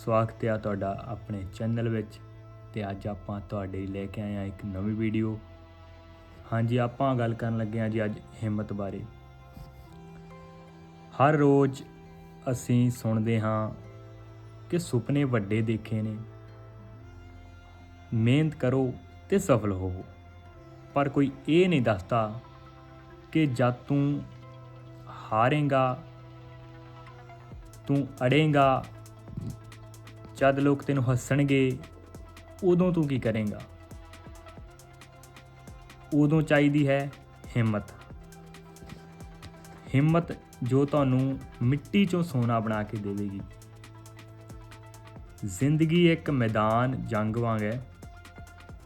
ਸਵਾਗਤ ਹੈ ਤੁਹਾਡਾ ਆਪਣੇ ਚੈਨਲ ਵਿੱਚ ਤੇ ਅੱਜ ਆਪਾਂ ਤੁਹਾਡੇ ਲਈ ਲੈ ਕੇ ਆਏ ਹਾਂ ਇੱਕ ਨਵੀਂ ਵੀਡੀਓ। ਹਾਂਜੀ, ਆਪਾਂ ਗੱਲ ਕਰਨ ਲੱਗੇ ਹਾਂ ਜੀ ਅੱਜ ਹਿੰਮਤ ਬਾਰੇ। ਹਰ ਰੋਜ਼ ਅਸੀਂ ਸੁਣਦੇ ਹਾਂ ਕਿ ਸੁਪਨੇ ਵੱਡੇ ਦੇਖੇ ਨੇ। ਮਿਹਨਤ ਕਰੋ ਤੇ ਸਫਲ ਹੋਵੋ। ਪਰ ਕੋਈ ਇਹ ਨਹੀਂ ਦੱਸਦਾ ਕਿ ਜਦ ਤੂੰ ਹਾਰੇਗਾ, ਤੂੰ ਅੜੇਗਾ ਜਦ ਲੋਕ ਤੈਨੂੰ ਹੱਸਣਗੇ, ਉਦੋਂ ਤੂੰ ਕੀ ਕਰੇਗਾ? ਉਦੋਂ ਚਾਹੀਦੀ ਹੈ ਹਿੰਮਤ। ਹਿੰਮਤ ਜੋ ਤੁਹਾਨੂੰ ਮਿੱਟੀ ਚੋਂ ਸੋਨਾ ਬਣਾ ਕੇ ਦੇਵੇਗੀ। ਜ਼ਿੰਦਗੀ ਇੱਕ ਮੈਦਾਨ ਜੰਗ ਵਾਂਗ ਹੈ।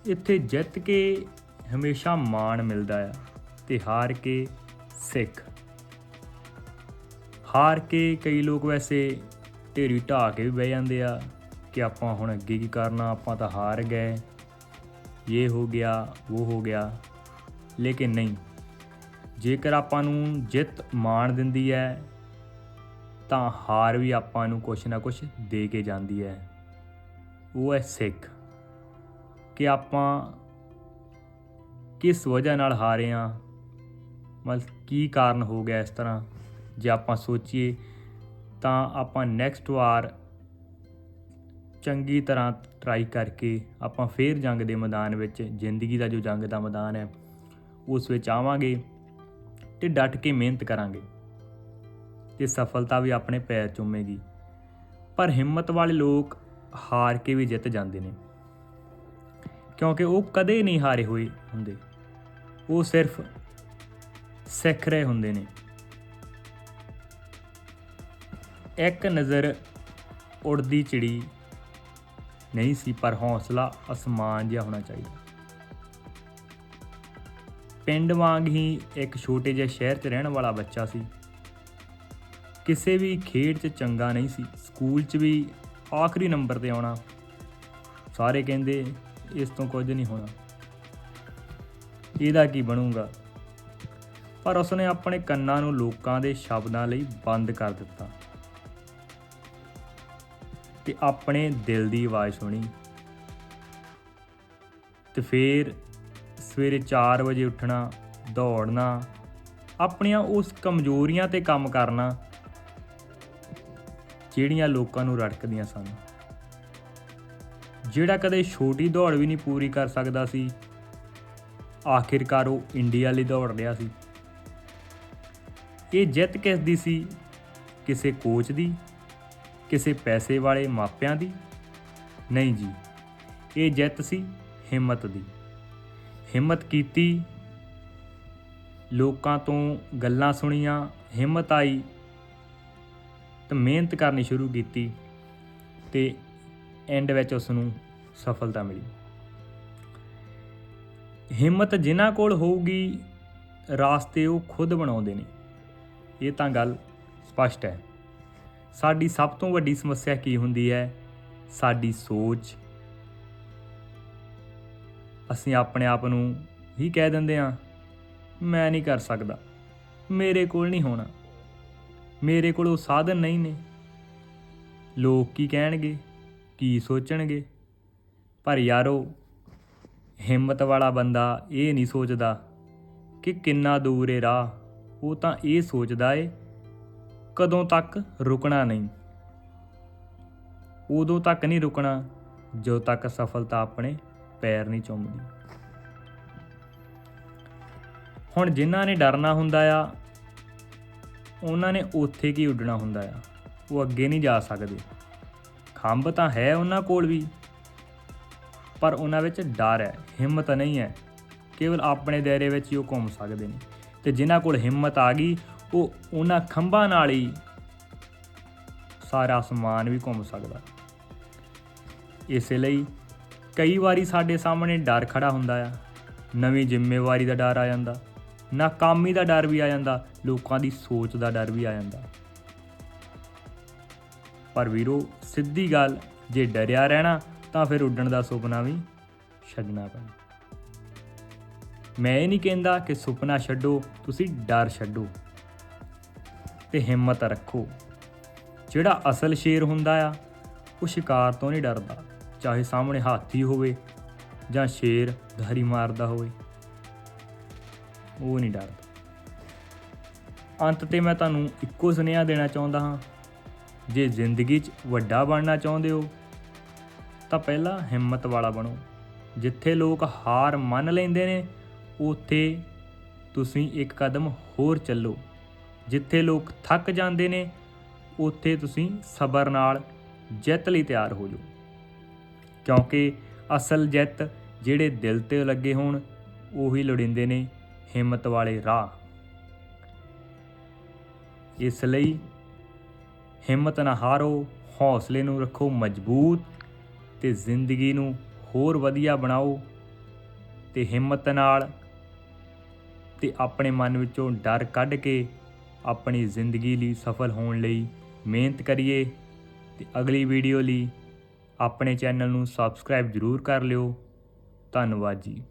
ਇੱਥੇ ਜਿੱਤ ਕੇ ਹਮੇਸ਼ਾ ਮਾਣ ਮਿਲਦਾ ਹੈ ਤੇ ਹਾਰ ਕੇ ਸਿੱਖ। ਹਾਰ ਕੇ ਕਈ ਲੋਕ ਵੈਸੇ ਢੇਰੀ ਢਾਹ ਕੇ ਵੀ ਬਹਿ ਜਾਂਦੇ ਆ। ਕਿ ਆਪਾਂ ਹੁਣ ਅੱਗੇ ਕੀ ਕਰਨਾ, ਆਪਾਂ ਤਾਂ ਹਾਰ ਗਏ। ਇਹ ਹੋ ਗਿਆ, ਉਹ ਹੋ ਗਿਆ। ਲੇਕਿਨ ਨਹੀਂ। ਜੇਕਰ ਆਪਾਂ ਨੂੰ ਜਿੱਤ ਮਾਣ ਦਿੰਦੀ ਹੈ, ਤਾਂ ਹਾਰ ਵੀ ਆਪਾਂ ਨੂੰ ਕੁਛ ਨਾ ਕੁਛ ਦੇ ਕੇ ਜਾਂਦੀ ਹੈ। ਉਹ ਹੈ ਸਿੱਖ। ਕਿ ਆਪਾਂ ਕਿਸ ਵਜ੍ਹਾ ਨਾਲ ਹਾਰੇ ਆ ਮਤਲਬ ਕੀ ਕਾਰਨ ਹੋ ਗਿਆ ਇਸ ਤਰ੍ਹਾਂ? ਜੇ ਆਪਾਂ ਸੋਚੀਏ, ਤਾਂ ਆਪਾਂ ਨੈਕਸਟ ਵਾਰ ਚੰਗੀ ਤਰ੍ਹਾਂ ਟਰਾਈ ਕਰਕੇ ਆਪਾਂ ਫੇਰ ਜੰਗ ਦੇ ਮੈਦਾਨ ਵਿੱਚ, ਜ਼ਿੰਦਗੀ ਦਾ ਜੋ ਜੰਗ ਦਾ ਮੈਦਾਨ ਹੈ, ਉਸ ਵਿੱਚ ਆਵਾਂਗੇ ਤੇ ਡਟ ਕੇ ਮਿਹਨਤ ਕਰਾਂਗੇ ਤੇ ਸਫਲਤਾ ਵੀ ਆਪਣੇ ਪੈਰ ਚੁੰਮੇਗੀ ਪਰ ਹਿੰਮਤ ਵਾਲੇ ਲੋਕ ਹਾਰ ਕੇ ਵੀ ਜਿੱਤ ਜਾਂਦੇ ਨੇ। ਕਿਉਂਕਿ ਉਹ ਕਦੇ ਨਹੀਂ ਹਾਰੇ ਹੋਏ ਹੁੰਦੇ। ਉਹ ਸਿਰਫ ਸਿੱਖ ਰਹੇ ਹੁੰਦੇ ਨੇ। ਇੱਕ ਨਜ਼ਰ ਉੜਦੀ ਚਿੜੀ ਨਹੀਂ ਸੀ, ਪਰ ਹੌਸਲਾ ਅਸਮਾਨ ਜਿਹਾ ਹੋਣਾ ਚਾਹੀਦਾ। ਪਿੰਡ ਵਾਂਗ ਹੀ ਇੱਕ ਛੋਟੇ ਜਿਹੇ ਸ਼ਹਿਰ 'ਚ ਰਹਿਣ ਵਾਲਾ ਬੱਚਾ ਸੀ। ਕਿਸੇ ਵੀ ਖੇਡ 'ਚ ਚੰਗਾ ਨਹੀਂ ਸੀ। ਸਕੂਲ 'ਚ ਵੀ ਆਖਰੀ ਨੰਬਰ ਤੇ ਆਉਣਾ। ਸਾਰੇ ਕਹਿੰਦੇ, ਇਸ ਤੋਂ ਕੁਝ ਨਹੀਂ ਹੋਣਾ। ਇਹਦਾ ਕੀ ਬਣੂਗਾ? ਪਰ ਉਸਨੇ ਆਪਣੇ ਕੰਨਾਂ ਨੂੰ ਲੋਕਾਂ ਦੇ ਸ਼ਬਦਾਂ ਲਈ ਬੰਦ ਕਰ ਦਿੱਤਾ। ਤੇ ਆਪਣੇ ਦਿਲ ਦੀ ਆਵਾਜ਼ ਸੁਣੀ। ਤੇ ਫੇਰ ਸਵੇਰੇ 4 ਵਜੇ ਉੱਠਣਾ, ਦੌੜਨਾ, ਆਪਣੀਆਂ ਉਸ ਕਮਜ਼ੋਰੀਆਂ ਤੇ ਕੰਮ ਕਰਨਾ, ਜਿਹੜੀਆਂ ਲੋਕਾਂ ਨੂੰ ਰੜਕਦੀਆਂ ਸਨ। ਜਿਹੜਾ ਕਦੇ ਛੋਟੀ ਦੌੜ ਵੀ ਨਹੀਂ ਪੂਰੀ ਕਰ ਸਕਦਾ ਸੀ, ਆਖਿਰਕਾਰ ਉਹ ਇੰਡੀਆ ਲਈ ਦੌੜ ਰਿਹਾ ਸੀ। ਇਹ ਜਿੱਤ ਕਿਸ ਦੀ ਸੀ? ਕਿਸੇ ਕੋਚ ਦੀ? ਕਿਸੇ ਪੈਸੇ ਵਾਲੇ ਮਾਪਿਆਂ ਦੀ? ਨਹੀਂ ਜੀ, ਇਹ ਜਿੱਤ ਸੀ ਹਿੰਮਤ ਦੀ। ਹਿੰਮਤ ਕੀਤੀ, ਲੋਕਾਂ ਤੋਂ ਗੱਲਾਂ ਸੁਣੀਆਂ, ਹਿੰਮਤ ਆਈ ਤੇ ਮਿਹਨਤ ਕਰਨੀ ਸ਼ੁਰੂ ਕੀਤੀ ਤੇ ਐਂਡ ਵਿੱਚ ਉਸ ਨੂੰ ਸਫਲਤਾ ਮਿਲੀ। ਹਿੰਮਤ ਜਿਨ੍ਹਾਂ ਕੋਲ ਹੋਊਗੀ, ਰਾਸਤੇ ਉਹ ਖੁਦ ਬਣਾਉਂਦੇ ਨੇ। ਇਹ ਤਾਂ ਗੱਲ ਸਪਸ਼ਟ ਹੈ। ਸਾਡੀ ਸਭ ਤੋਂ ਵੱਡੀ ਸਮੱਸਿਆ ਕੀ ਹੁੰਦੀ ਹੈ? ਸਾਡੀ ਸੋਚ। ਅਸੀਂ ਆਪਣੇ ਆਪ ਨੂੰ ਹੀ ਕਹਿ ਦਿੰਦੇ ਹਾਂ, ਮੈਂ ਨਹੀਂ ਕਰ ਸਕਦਾ, ਮੇਰੇ ਕੋਲ ਨਹੀਂ ਹੋਣਾ, ਮੇਰੇ ਕੋਲ ਉਹ ਸਾਧਨ ਨਹੀਂ ਨੇ। ਲੋਕ ਕੀ ਕਹਿਣਗੇ, ਕੀ ਸੋਚਣਗੇ? ਪਰ ਯਾਰੋ, ਹਿੰਮਤ ਵਾਲਾ ਬੰਦਾ ਇਹ ਨਹੀਂ ਸੋਚਦਾ ਕਿ ਕਿੰਨਾ ਦੂਰ ਏ ਰਾਹ, ਉਹ ਤਾਂ ਇਹ ਸੋਚਦਾ ਏ ਕਦੋਂ ਤੱਕ ਰੁਕਣਾ ਨਹੀਂ। ਉਦੋਂ ਤੱਕ ਨਹੀਂ ਰੁਕਣਾ, ਜਦੋਂ ਤੱਕ ਸਫਲਤਾ ਆਪਣੇ ਪੈਰ ਨਹੀਂ ਚੁੰਮਦੀ। ਹੁਣ ਜਿਨ੍ਹਾਂ ਨੇ ਡਰਨਾ ਹੁੰਦਾ ਆ, ਉਹਨਾਂ ਨੇ ਉੱਥੇ ਕੀ ਉੱਡਣਾ ਹੁੰਦਾ ਆ? ਉਹ ਅੱਗੇ ਨਹੀਂ ਜਾ ਸਕਦੇ। ਖੰਭ ਤਾਂ ਹੈ ਉਹਨਾਂ ਕੋਲ ਵੀ, ਪਰ ਉਹਨਾਂ ਵਿੱਚ ਡਰ ਹੈ, ਹਿੰਮਤ ਨਹੀਂ ਹੈ। ਕੇਵਲ ਆਪਣੇ ਦਾਇਰੇ ਵਿੱਚ ਹੀ ਉਹ ਘੁੰਮ ਸਕਦੇ ਨੇ। ਤੇ ਜਿਨ੍ਹਾਂ ਕੋਲ ਹਿੰਮਤ ਆ ਗਈ ਉਹ ਉਹਨਾਂ ਖੰਭਾਂ ਨਾਲ ਹੀ ਸਾਰਾ ਅਸਮਾਨ ਵੀ ਘੁੰਮ ਸਕਦਾ। ਇਸੇ ਲਈ ਕਈ ਵਾਰੀ ਸਾਡੇ ਸਾਹਮਣੇ ਡਰ ਖੜਾ ਹੁੰਦਾ ਆ। ਨਵੀਂ ਜ਼ਿੰਮੇਵਾਰੀ ਦਾ ਡਰ ਆ ਜਾਂਦਾ ਨਾਕਾਮੀ ਦਾ ਡਰ ਵੀ ਆ ਜਾਂਦਾ, ਲੋਕਾਂ ਦੀ ਸੋਚ ਦਾ ਡਰ ਵੀ ਆ ਜਾਂਦਾ। ਪਰ ਵੀਰੋ, ਸਿੱਧੀ ਗੱਲ, ਜੇ ਡਰਿਆ ਰਹਿਣਾ, ਤਾਂ ਫਿਰ ਉੱਡਣ ਦਾ ਸੁਪਨਾ ਵੀ ਛੱਡਣਾ ਪੈਣਾ। ਮੈਂ ਇਹ ਨਹੀਂ ਕਹਿੰਦਾ ਕਿ ਸੁਪਨਾ ਛੱਡੋ, ਤੁਸੀਂ ਡਰ ਛੱਡੋ। ਤੇ ਹਿੰਮਤ ਰੱਖੋ। ਜਿਹੜਾ ਅਸਲ ਸ਼ੇਰ ਹੁੰਦਾ ਆ, ਉਹ ਸ਼ਿਕਾਰ ਤੋਂ ਨਹੀਂ ਡਰਦਾ, ਚਾਹੇ ਸਾਹਮਣੇ ਹਾਥੀ ਹੋਵੇ ਜਾਂ ਸ਼ੇਰ ਧਾਰੀ ਮਾਰਦਾ ਹੋਵੇ। ਉਹ ਨਹੀਂ ਡਰਦਾ। ਅੰਤ ਤੇ ਮੈਂ ਤੁਹਾਨੂੰ ਇੱਕੋ ਸੁਨੇਹਾ ਦੇਣਾ ਚਾਹੁੰਦਾ ਹਾਂ। ਜੇ ਜ਼ਿੰਦਗੀ 'ਚ ਵੱਡਾ ਬਣਨਾ ਚਾਹੁੰਦੇ ਹੋ, ਤਾਂ ਪਹਿਲਾਂ ਹਿੰਮਤ ਵਾਲਾ ਬਣੋ। ਜਿੱਥੇ ਲੋਕ ਹਾਰ ਮੰਨ ਲੈਂਦੇ ਨੇ, ਉੱਥੇ ਤੁਸੀਂ ਇੱਕ ਕਦਮ ਹੋਰ ਚੱਲੋ। ਜਿੱਥੇ ਲੋਕ ਥੱਕ ਜਾਂਦੇ ਨੇ, ਉੱਥੇ ਤੁਸੀਂ ਸਬਰ ਨਾਲ ਜਿੱਤ ਲਈ ਤਿਆਰ ਹੋ ਜਾਓ। ਕਿਉਂਕਿ ਅਸਲ ਜਿੱਤ ਜਿਹੜੇ ਦਿਲ ਤੇ ਲੱਗੇ ਹੋਣ, ਉਹੀ ਲੋੜਿੰਦੇ ਨੇ ਹਿੰਮਤ ਵਾਲੇ ਰਾਹ। ਇਸ ਲਈ ਹਿੰਮਤ ਨਾ ਹਾਰੋ, ਹੌਸਲੇ ਨੂੰ ਰੱਖੋ ਮਜ਼ਬੂਤ ਤੇ ਜ਼ਿੰਦਗੀ ਨੂੰ ਹੋਰ ਵਧੀਆ ਬਣਾਓ ਤੇ ਹਿੰਮਤ ਨਾਲ ਤੇ ਆਪਣੇ ਮਨ ਵਿੱਚੋਂ ਡਰ ਕੱਢ ਕੇ ਆਪਣੀ ਜ਼ਿੰਦਗੀ ਲਈ ਸਫਲ ਹੋਣ ਲਈ ਮਿਹਨਤ ਕਰੀਏ ਤੇ ਅਗਲੀ ਵੀਡੀਓ ਲਈ ਆਪਣੇ ਚੈਨਲ ਨੂੰ ਸਬਸਕ੍ਰਾਈਬ ਜ਼ਰੂਰ ਕਰ ਲਿਓ। ਧੰਨਵਾਦ ਜੀ।